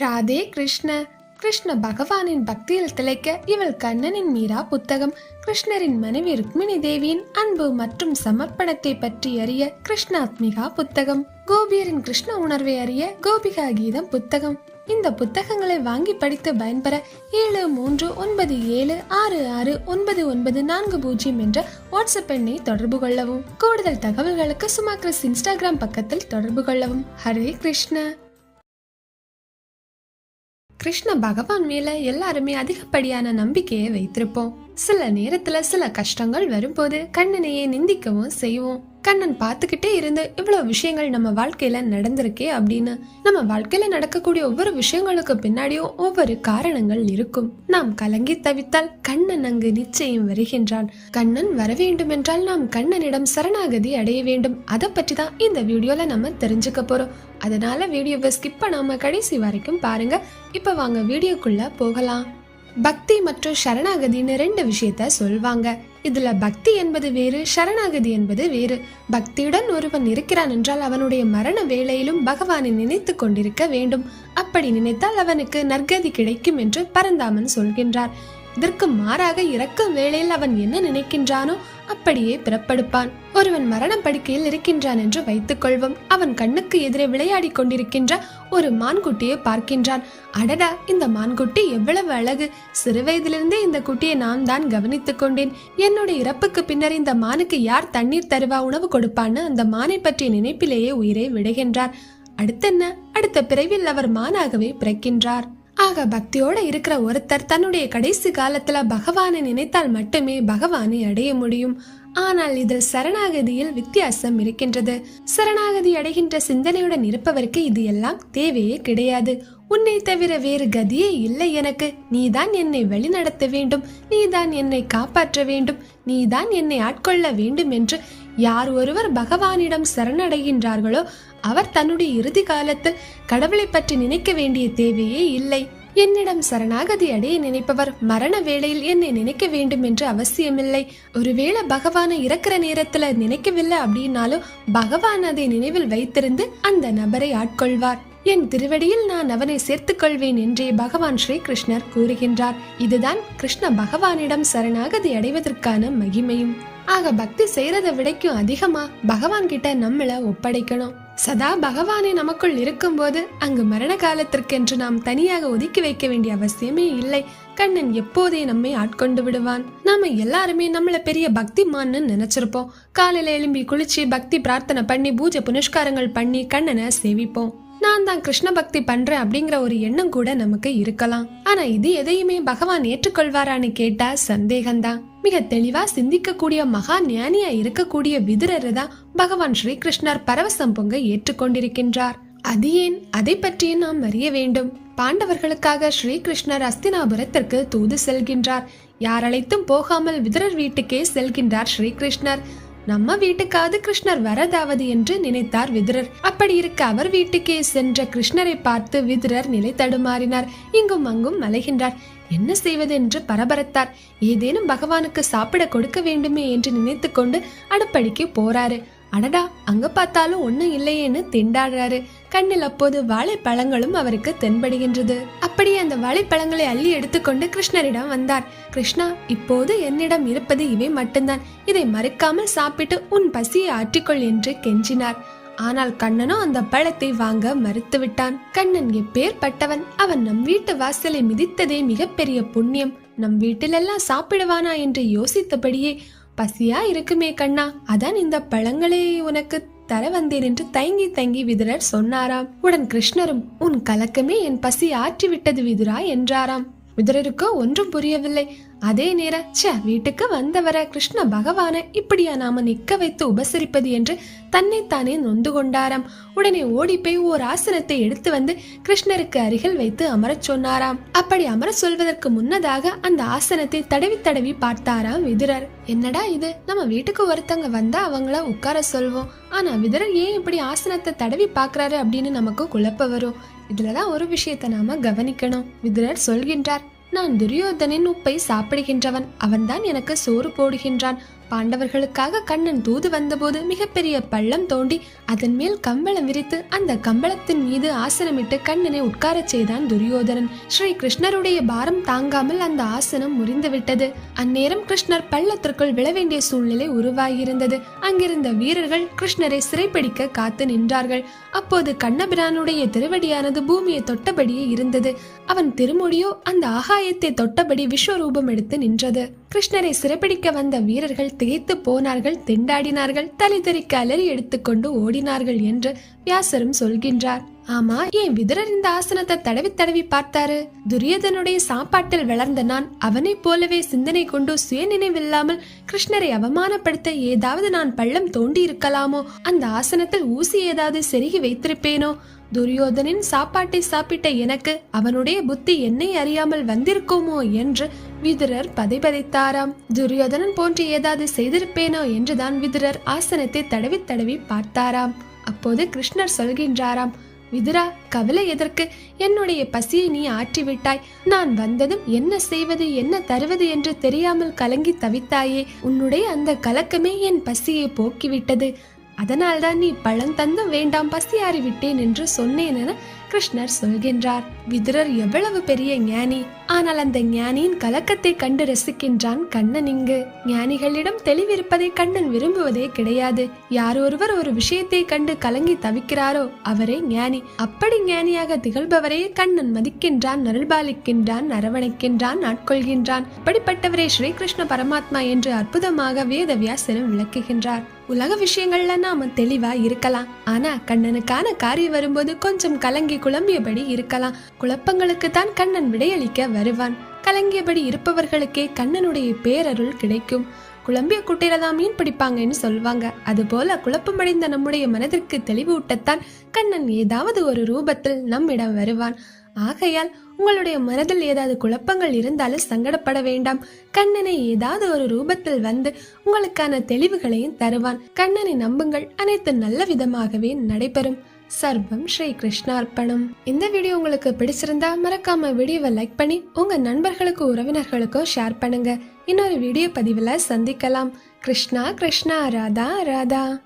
ராதே கிருஷ்ண. கிருஷ்ண பகவானின் பக்தியில் திளைக்க இவள் கண்ணனின் மீரா புத்தகம். கிருஷ்ணரின் மனைவி ருக்மிணி தேவியின் அன்பு மற்றும் சமர்ப்பணத்தை பற்றி அறிய கிருஷ்ணாத்மிகா புத்தகம். கோபியரின் கிருஷ்ண உணர்வை அறிய கோபிகா கீதம் புத்தகம். இந்த புத்தகங்களை வாங்கி படித்து பயன்பெற ஏழு மூன்று ஒன்பது ஏழு ஆறு ஆறு ஒன்பது ஒன்பது நான்கு பூஜ்ஜியம் என்ற வாட்ஸ்அப் எண்ணை தொடர்பு கொள்ளவும். கூடுதல் தகவல்களுக்கு சுமா கிறிஸ் இன்ஸ்டாகிராம் பக்கத்தில் தொடர்பு கொள்ளவும். ஹரே கிருஷ்ண. கிருஷ்ண பகவான் மேல எல்லாருமே அதிகப்படியான நம்பிக்கையை வைத்திருப்போம். சில நேரத்துல சில கஷ்டங்கள் வரும்போது கண்ணனையே நிந்திக்கவும் செய்வோம். கண்ணன் பார்த்துக்கிட்டே இருந்து இவ்வளவு விஷயங்கள் நம்ம வாழ்க்கையில நடந்திருக்கே அப்படின்னு நம்ம வாழ்க்கையில நடக்கக்கூடிய ஒவ்வொரு விஷயங்களுக்கு பின்னாடியும் ஒவ்வொரு காரணங்கள் இருக்கும். நாம் கலங்கி தவித்தால் கண்ணன் அங்கு நிச்சயம் வருகின்றான். கண்ணன் வர வேண்டும் என்றால் நாம் கண்ணனிடம் சரணாகதி அடைய வேண்டும். அதை பற்றி தான் இந்த வீடியோல நம்ம தெரிஞ்சுக்க போறோம். அதனால வீடியோவை ஸ்கிப் பண்ணாம கடைசி வரைக்கும் பாருங்க. இப்ப வாங்க வீடியோக்குள்ள போகலாம். பக்தி மற்றும் சரணாகதின்னு ரெண்டு விஷயத்த சொல்வாங்க. இதுல பக்தி என்பது வேறு சரணாகதி என்பது வேறு. பக்தியுடன் ஒருவன் இருக்கிறான் என்றால் அவனுடைய மரண வேளையிலும் பகவானை நினைத்து கொண்டிருக்க வேண்டும். அப்படி நினைத்தால் அவனுக்கு நற்கதி கிடைக்கும் என்று பரந்தாமன் சொல்கின்றார். இதற்கு மாறாக இறக்கும் வேளையில் அவன் என்ன நினைக்கின்றானோ அப்படியே பிறப்படுப்பான். ஒருவன் மரணம் படுக்கையில் இருக்கின்றான் என்று வைத்துக் கொள்வோம். அவன் கண்ணுக்கு எதிரே விளையாடி கொண்டிருக்கின்ற ஒரு மான்குட்டியை பார்க்கின்றான். அடடா இந்த மான்குட்டி எவ்வளவு அழகு. சிறு வயதிலிருந்தே இந்த குட்டியை நான் தான் கவனித்துக் கொண்டேன். என்னுடைய இறப்புக்கு பின்னர் இந்த மானுக்கு யார் தண்ணீர் தருவா உணவு கொடுப்பான்னு அந்த மானை பற்றிய நினைப்பிலேயே உயிரை விடுகின்றார். அடுத்தென்ன? அடுத்த பிறவில் அவர் மானாகவே பிறக்கின்றார். ஆக பக்தியோட இருக்கிற ஒருத்தர் தன்னுடைய கடைசி காலத்துல பகவானை நினைத்தால் மட்டுமே பகவானை அடைய முடியும். ஆனால் இதில் சரணாகதியில் வித்தியாசம் இருக்கின்றது. சரணாகதி அடைகின்ற சிந்தனையுடன் இருப்பவருக்கு இது எல்லாம் தேவையே கிடையாது. உன்னை தவிர வேறு கதியே இல்லை எனக்கு. நீதான் என்னை வழிநடத்த வேண்டும். நீதான் என்னை காப்பாற்ற வேண்டும். நீதான் என்னை ஆட்கொள்ள வேண்டும் என்று யார் ஒருவர் பகவானிடம் சரணடைகின்றார்களோ அவர் தன்னுடைய இறுதி காலத்தில் கடவுளை பற்றி நினைக்க வேண்டிய தேவையே இல்லை. என்னிடம் சரணாகதி அடைய நினைப்பவர் மரண வேளையில் என்னை நினைக்க வேண்டும் என்று அவசியமில்லை. ஒருவேளை பகவானை இறக்கிற நேரத்துல நினைக்கவில்லை அப்படின்னாலும் பகவான் அதை நினைவில் வைத்திருந்து அந்த நபரை ஆட்கொள்வார். என் திருவடியில் நான் அவனை சேர்த்துக் கொள்வேன் என்றே பகவான் ஸ்ரீ கிருஷ்ணர் கூறுகின்றார். இதுதான் கிருஷ்ண பகவானிடம் சரணாகதி அடைவதற்கான மகிமையும். ஆக பக்தி செய்யறதை விடைக்கும் அதிகமா பகவான் கிட்ட நம்மள ஒப்படைக்கணும். சதா பகவானே நமக்குள் இருக்கும்போது அங்கு மரண காலத்திற்கென்று நாம் தனியாக ஒதுக்கி வைக்க வேண்டிய அவசியமே இல்லை. கண்ணன் எப்போதே நம்மை ஆட்கொண்டு விடுவான். நாம எல்லாருமே நம்மள பெரிய பக்திமான்னு நினைச்சிருப்போம். காலையில எழும்பி குளிச்சு பக்தி பிரார்த்தனை பண்ணி பூஜை புனஸ்காரங்கள் பண்ணி கண்ணனை சேவிப்போம். நான் தான் கிருஷ்ண பக்தி பண்றேன் அப்படிங்கிற ஒரு எண்ணம் கூட நமக்கு இருக்கலாம். ஆனா இது எதையுமே பகவான் ஏற்றுக்கொள்வாரான்னு கேட்டா சந்தேகம்தான். மிக தெளிவா சிந்திக்கக்கூடிய மகா ஞானியா இருக்கக்கூடிய விதுரரை தான் பகவான் ஸ்ரீகிருஷ்ணர் பரவசம் பொங்க ஏற்றுக்கொண்டிருக்கின்றார். அது ஏன்? அதை பற்றியும் நாம் அறிய வேண்டும். பாண்டவர்களுக்காக ஸ்ரீகிருஷ்ணர் அஸ்தினாபுரத்திற்கு தூது செல்கின்றார். யார் அழைத்தும் போகாமல் விதுரர் வீட்டுக்கே செல்கின்றார் ஸ்ரீகிருஷ்ணர். நம்ம வீட்டுக்காவது கிருஷ்ணர் வரதாவது என்று நினைத்தார் விதுரர். அப்படி இருக்க அவர் வீட்டுக்கே சென்ற கிருஷ்ணரை பார்த்து விதுரர் நிலை தடுமாறினார். இங்கும் அங்கும் அலைகின்றார் என்ன செய்வது என்று பரபரத்தார். ஏதேனும் பகவானுக்கு சாப்பிட கொடுக்க வேண்டுமே என்று நினைத்து கொண்டு அடுப்படிக்கு போறாரு. அடடா அங்க பார்த்தாலும் ஒண்ணும் இல்லையேன்னு திண்டாடுறாரு. கண்ணில் அப்போது வாழைப்பழங்களும் அவருக்கு தென்படுகின்றது. அப்படியே அந்த வாழைப்பழங்களை அள்ளி எடுத்துக்கொண்டு கிருஷ்ணரிடம் வந்தார். கிருஷ்ணா இப்போது என்னிடம் இருப்பது இவை மட்டும்தான். இதை மறுக்காமல் சாப்பிட்டு உன் பசியை ஆற்றிக்கொள் என்று கெஞ்சினார். ஆனால் கண்ணனும் அந்த பழத்தை வாங்க மறுத்துவிட்டான் கண்ணன் எப்பேற்பட்டவன்? அவன் நம் வீட்டு வாசலை மிதித்ததே மிகப்பெரிய புண்ணியம். நம் வீட்டிலெல்லாம் சாப்பிடுவானா என்று யோசித்தபடியே பசியா இருக்குமே கண்ணா? அதான் இந்த பழங்களை உனக்கு தர வந்தேன் என்று தயங்கி தயங்கி விதுரர் சொன்னாராம். உடன் கிருஷ்ணரும் உன் கலக்கமே என் பசி ஆற்றிவிட்டது விதுரா என்றாராம். விதுரருக்கோ ஒன்றும் புரியவில்லை. அதே நேர ச வீட்டுக்கு வந்தவர கிருஷ்ண பகவான இப்படியா நாம நிக்க வைத்து உபசரிப்பது என்று தன்னைத்தானே நொந்து கொண்டாராம். உடனே ஓடி போய் ஓர் ஆசனத்தை எடுத்து வந்து கிருஷ்ணருக்கு அருகில் வைத்து அமரச் சொன்னாராம். அப்படி அமர சொல்வதற்கு முன்னதாக அந்த ஆசனத்தை தடவி தடவி பார்த்தாராம் விதுரர். என்னடா இது? நம்ம வீட்டுக்கு ஒருத்தங்க வந்தா அவங்கள உட்கார சொல்வோம். ஆனா விதுரர் ஏன் இப்படி ஆசனத்தை தடவி பார்க்கறாரு அப்படின்னு நமக்கு குழப்ப வரும். இதுலதான் ஒரு விஷயத்தை நாம கவனிக்கணும். விதுரர் சொல்கின்றார் நான் துரியோதனின் உப்பை சாப்பிடுகின்றவன். அவன்தான் எனக்கு சோறு போடுகின்றான். பாண்டவர்களுக்காக கண்ணன் தூது வந்தபோது மிகப்பெரிய பள்ளம் தோண்டி அதன் மேல் கம்பளம் விரித்து அந்த கம்பளத்தின் மீது ஆசனமிட்டு கண்ணனை உட்காரச் செய்தான் துரியோதனன். ஸ்ரீ கிருஷ்ணருடைய பாரம் தாங்காமல் அந்த ஆசனம் முறிந்துவிட்டது. அந்நேரம் கிருஷ்ணர் பள்ளத்திற்குள் விழ வேண்டிய சூழ்நிலை உருவாகியிருந்தது. அங்கிருந்த வீரர்கள் கிருஷ்ணரை சிறைப்பிடிக்க காத்து நின்றார்கள். அப்போது கண்ணபிரானுடைய திருவடியானது பூமியை தொட்டபடியே இருந்தது. அவன் திருமுடியோ அந்த ஆகாயத்தை தொட்டபடி விஸ்வரூபம் எடுத்து நின்றது. கிருஷ்ணரை சிறைப்பிடிக்க வந்த வீரர்கள் திகைத்து போனார்கள் திண்டாடினார்கள் தலை தெறிக்க அலறி எடுத்துக்கொண்டு ஓடினார்கள் என்று வியாசரும் சொல்கின்றார். ஆமா ஏன் விதுரர் இந்த ஆசனத்தை தடவி தடவி பார்த்தாரு? துரியோதனுடைய சாப்பாட்டில் வளர்ந்த நான் அவனைப் போலவே சிந்தனை கொண்டு சுய நினைவில்லாமல் கிருஷ்ணரை அவமானப்படுத்த ஏதாவது நான் பள்ளம் தோண்டி இருக்கலாமோ அந்த ஆசனத்தில் ஊசி ஏதாவது செருகி வைத்திருப்பேனோ? துரியோதனின் சாப்பாட்டை சாப்பிட்ட எனக்கு அவனுடைய புத்தி என்னை அறியாமல் வந்திருக்குமோ என்று விதுரர் பதைபதைத்தாராம். துரியோதனன் போன்று ஏதாவது செய்திருப்பேனோ என்றுதான் விதுரர் ஆசனத்தை தடவி தடவி பார்த்தாராம். அப்போது கிருஷ்ணர் சொல்கின்றாராம் விதுரா கவலை எதற்கு? என்னுடைய பசியை நீ ஆற்றிவிட்டாய். நான் வந்ததும் என்ன செய்வது என்ன தருவது என்று தெரியாமல் கலங்கி தவித்தாயே. உன்னுடைய அந்த கலக்கமே என் பசியை போக்கிவிட்டது. அதனால்தான் நீ பழம் தந்தும் வேண்டாம் பசியாறி விட்டேன் என்று சொன்னேன் என கிருஷ்ணர் சொல்கின்றார். விதுரர் எவ்வளவு பெரிய ஞானி. ஆனால் அந்த ஞானியின் கலக்கத்தை கண்டு ரசிக்கின்றான் கண்ணன் இங்கு. ஞானிகளிடம் தெளிவிருப்பதை கண்ணன் விரும்புவதே கிடையாது. யார் ஒருவர் ஒரு விஷயத்தை கண்டு கலங்கி தவிக்கிறாரோ அவரே ஞானி. அப்படி ஞானியாக திகழ்பவரே கண்ணன் மதிக்கின்றான் நருள்பாலிக்கின்றான் அரவணைக்கின்றான் ஆட்கொள்கின்றான். அப்படிப்பட்டவரே ஸ்ரீகிருஷ்ண பரமாத்மா என்று அற்புதமாக வேதவியாசரும் விளக்குகின்றார். உலக விஷயங்கள்ல நாம தெளிவா இருக்கலாம். ஆனா கண்ணனுக்கான காரியம் வரும்போது கொஞ்சம் கலங்கி குழம்பியபடி இருக்கலாம். குழப்பங்களுக்கு தான் கண்ணன் விடையளிக்க வருவான். கலங்கியபடி இருப்பவர்களுக்கே கண்ணனுடைய பேரருள் கிடைக்கும். குழம்பிய குட்டையில தான் மீன் பிடிப்பாங்கன்னு சொல்வாங்க அதுபோல குழப்பமடைந்த நம்முடைய மனதிற்கு தெளிவூட்டத்தான் கண்ணன் ஏதாவது ஒரு ரூபத்தில் நம்மிடம் வருவான். ஆகையால் உங்களுடைய மனதில் ஏதாவது குழப்பங்கள் இருந்தாலும் சங்கடப்பட வேண்டாம். கண்ணனை ஏதாவது ஒரு ரூபத்தில் வந்து உங்களுக்கான தெளிவுகளையும் தருவான். கண்ணனை நம்புங்கள். அனைத்து நல்ல விதமாகவே நடைபெறும். சர்வம் ஸ்ரீ கிருஷ்ணார்ப்பணம். இந்த வீடியோ உங்களுக்கு பிடிச்சிருந்தா மறக்காம வீடியோவை லைக் பண்ணி உங்க நண்பர்களுக்கும் உறவினர்களுக்கும் ஷேர் பண்ணுங்க. இன்னொரு வீடியோ பதிவுல சந்திக்கலாம். கிருஷ்ணா கிருஷ்ணா ராதா ராதா.